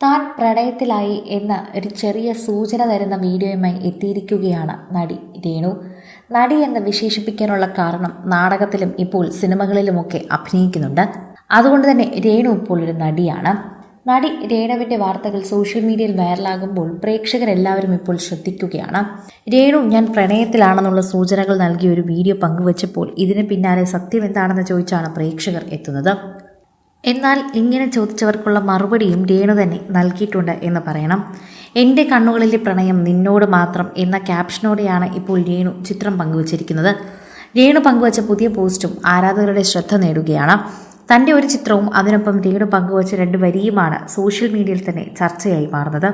താൻ പ്രണയത്തിലായി എന്ന ഒരു ചെറിയ സൂചന തരുന്ന വീഡിയോയുമായി എത്തിയിരിക്കുകയാണ് നടി രേണു. നടി എന്ന് വിശേഷിപ്പിക്കാനുള്ള കാരണം നാടകത്തിലും ഇപ്പോൾ സിനിമകളിലുമൊക്കെ അഭിനയിക്കുന്നുണ്ട്. അതുകൊണ്ട് തന്നെ രേണു ഇപ്പോൾ ഒരു നടിയാണ്. നടി രേണുവിന്റെ വാർത്തകൾ സോഷ്യൽ മീഡിയയിൽ വൈറലാകുമ്പോൾ പ്രേക്ഷകരെല്ലാവരും ഇപ്പോൾ ശ്രദ്ധിക്കുകയാണ്. രേണു ഞാൻ പ്രണയത്തിലാണെന്നുള്ള സൂചനകൾ നൽകിയ ഒരു വീഡിയോ പങ്കുവച്ചപ്പോൾ ഇതിന് പിന്നാലെ സത്യം എന്താണെന്ന് ചോദിച്ചാണ് പ്രേക്ഷകർ എത്തുന്നത്. എന്നാൽ ഇങ്ങനെ ചോദിച്ചവർക്കുള്ള മറുപടിയും രേണു തന്നെ നൽകിയിട്ടുണ്ട് എന്ന് പറയണം. എന്റെ കണ്ണുകളിലെ പ്രണയം നിന്നോട് മാത്രം എന്ന ക്യാപ്ഷനോടെയാണ് ഇപ്പോൾ രേണു ചിത്രം പങ്കുവച്ചിരിക്കുന്നത്. രേണു പങ്കുവച്ച പുതിയ പോസ്റ്റും ആരാധകരുടെ ശ്രദ്ധ നേടുകയാണ്. തന്റെ ഒരു ചിത്രവും അതിനൊപ്പം രേണു പങ്കുവച്ച രണ്ട് വരിയുമാണ് സോഷ്യൽ മീഡിയയിൽ തന്നെ ചർച്ചയായി മാറുന്നത്.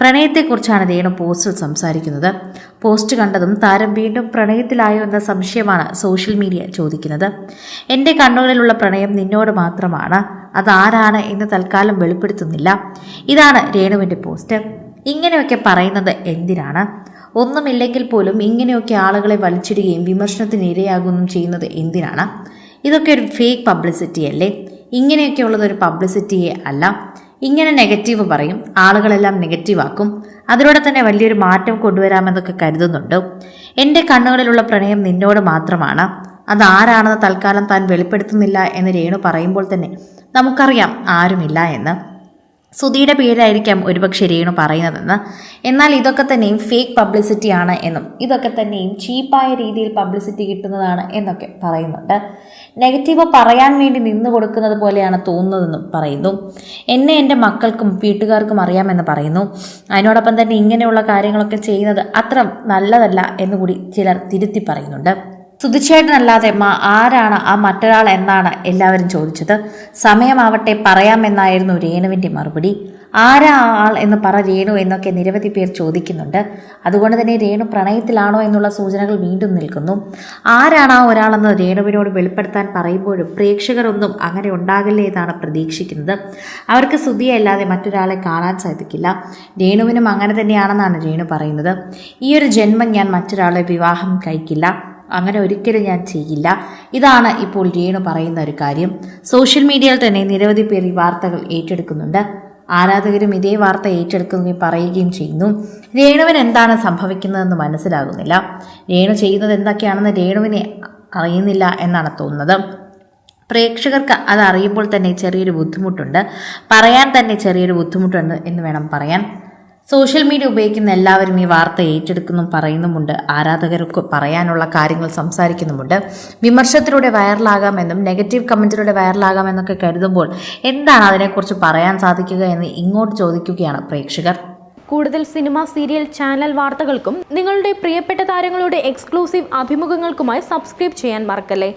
പ്രണയത്തെക്കുറിച്ചാണ് രേണു പോസ്റ്റിൽ സംസാരിക്കുന്നത്. പോസ്റ്റ് കണ്ടതും താരം വീണ്ടും പ്രണയത്തിലായോ എന്ന സംശയമാണ് സോഷ്യൽ മീഡിയ ചോദിക്കുന്നത്. എന്റെ കണ്ണുകളിലുള്ള പ്രണയം നിന്നോട് മാത്രമാണ്. അതാരാണ് എന്ന് തൽക്കാലം വെളിപ്പെടുത്തുന്നില്ല. ഇതാണ് രേണുവിന്റെ പോസ്റ്റ്. ഇങ്ങനെയൊക്കെ പറയുന്നത് എന്തിനാണ്? ഒന്നുമില്ലെങ്കിൽ പോലും ഇങ്ങനെയൊക്കെ ആളുകളെ വലിച്ചിടുകയും വിമർശനത്തിന് ഇരയാകുകയും ചെയ്യുന്നത് എന്തിനാണ്? ഇതൊക്കെ ഒരു ഫേക്ക് പബ്ലിസിറ്റി അല്ലേ? ഇങ്ങനെയൊക്കെയുള്ളത് ഒരു പബ്ലിസിറ്റിയെ അല്ല. ഇങ്ങനെ നെഗറ്റീവ് പറയും ആളുകളെല്ലാം നെഗറ്റീവ് ആക്കും. അതിലൂടെ തന്നെ വലിയൊരു മാറ്റം കൊണ്ടുവരാമെന്നൊക്കെ കരുതുന്നുണ്ട്. എന്റെ കണ്ണുകളിലുള്ള പ്രണയം നിന്നോട് മാത്രമാണ്. അത് ആരാണെന്ന് തൽക്കാലം താൻ വെളിപ്പെടുത്തുന്നില്ല എന്ന് രേണു പറയുമ്പോൾ തന്നെ നമുക്കറിയാം ആരുമില്ല എന്ന്. സുധിയുടെ പേരായിരിക്കാം ഒരുപക്ഷെ രേണു പറയുന്നതെന്ന്. എന്നാൽ ഇതൊക്കെ തന്നെയും ഫേക്ക് പബ്ലിസിറ്റി ആണ് എന്നും ഇതൊക്കെ തന്നെയും ചീപ്പായ രീതിയിൽ പബ്ലിസിറ്റി കിട്ടുന്നതാണ് എന്നൊക്കെ പറയുന്നുണ്ട്. നെഗറ്റീവ് പറയാൻ വേണ്ടി നിന്നു കൊടുക്കുന്നത് പോലെയാണ് തോന്നുന്നതെന്നും പറയുന്നു. എന്നെ എന്റെ മക്കൾക്കും വീട്ടുകാർക്കും അറിയാമെന്ന് പറയുന്നു. അതിനോടൊപ്പം തന്നെ ഇങ്ങനെയുള്ള കാര്യങ്ങളൊക്കെ ചെയ്യുന്നത് അത്ര നല്ലതല്ല എന്നുകൂടി ചിലർ തിരുത്തി പറയുന്നുണ്ട്. സുധിച്ചേട്ടനല്ലാതെ മാ ആരാണ് ആ മറ്റൊരാൾ എന്നാണ് എല്ലാവരും ചോദിച്ചത്. സമയമാവട്ടെ പറയാമെന്നായിരുന്നു രേണുവിന്റെ മറുപടി. ആരാ ആൾ എന്ന് പറ രേണു എന്നൊക്കെ നിരവധി പേർ ചോദിക്കുന്നുണ്ട്. അതുകൊണ്ട് തന്നെ രേണു പ്രണയത്തിലാണോ എന്നുള്ള സൂചനകൾ വീണ്ടും നിൽക്കുന്നു. ആരാണ് ആ ഒരാളെന്ന് രേണുവിനോട് വെളിപ്പെടുത്താൻ പറയുമ്പോഴും പ്രേക്ഷകരൊന്നും അങ്ങനെ ഉണ്ടാകില്ലേ എന്നാണ് പ്രതീക്ഷിക്കുന്നത്. അവർക്ക് സുധിയല്ലാതെ മറ്റൊരാളെ കാണാൻ സാധിക്കില്ല. രേണുവിനും അങ്ങനെ തന്നെയാണെന്നാണ് രേണു പറയുന്നത്. ഈ ഒരു ജന്മം ഞാൻ മറ്റൊരാളെ വിവാഹം കഴിക്കില്ല. അങ്ങനെ ഒരിക്കലും ഞാൻ ചെയ്യില്ല. ഇതാണ് ഇപ്പോൾ രേണു പറയുന്ന ഒരു കാര്യം. സോഷ്യൽ മീഡിയയിൽ തന്നെ നിരവധി പേർ ഈ വാർത്തകൾ ഏറ്റെടുക്കുന്നുണ്ട്. ആരാധകരും ഇതേ വാർത്ത ഏറ്റെടുക്കുകയും പറയുകയും ചെയ്യുന്നു. രേണുവിന് എന്താണ് സംഭവിക്കുന്നതെന്ന് മനസ്സിലാകുന്നില്ല. രേണു ചെയ്യുന്നത് എന്തൊക്കെയാണെന്ന് രേണുവിനെ അറിയുന്നില്ല എന്നാണ് തോന്നുന്നത്. പ്രേക്ഷകർക്ക് അത് അറിയുമ്പോൾ തന്നെ ചെറിയൊരു ബുദ്ധിമുട്ടുണ്ട്. പറയാൻ തന്നെ ചെറിയൊരു ബുദ്ധിമുട്ടുണ്ട് എന്ന് വേണം പറയാൻ. സോഷ്യൽ മീഡിയ ഉപയോഗിക്കുന്ന എല്ലാവരും ഈ വാർത്ത ഏറ്റെടുക്കുന്നു പറയുന്നുമുണ്ട്. ആരാധകർക്ക് പറയാനുള്ള കാര്യങ്ങൾ സംസാരിക്കുന്നുമുണ്ട്. വിമർശത്തിലൂടെ വൈറലാകാമെന്നും നെഗറ്റീവ് കമന്റിലൂടെ വൈറലാകാമെന്നൊക്കെ കരുതുമ്പോൾ എന്താണ് അതിനെക്കുറിച്ച് പറയാൻ സാധിക്കുക എന്ന് ഇങ്ങോട്ട് ചോദിക്കുകയാണ് പ്രേക്ഷകർ. കൂടുതൽ സിനിമ സീരിയൽ ചാനൽ വാർത്തകൾക്കും നിങ്ങളുടെ പ്രിയപ്പെട്ട താരങ്ങളുടെ എക്സ്ക്ലൂസീവ് അഭിമുഖങ്ങൾക്കുമായി സബ്സ്ക്രൈബ് ചെയ്യാൻ മറക്കല്ലേ?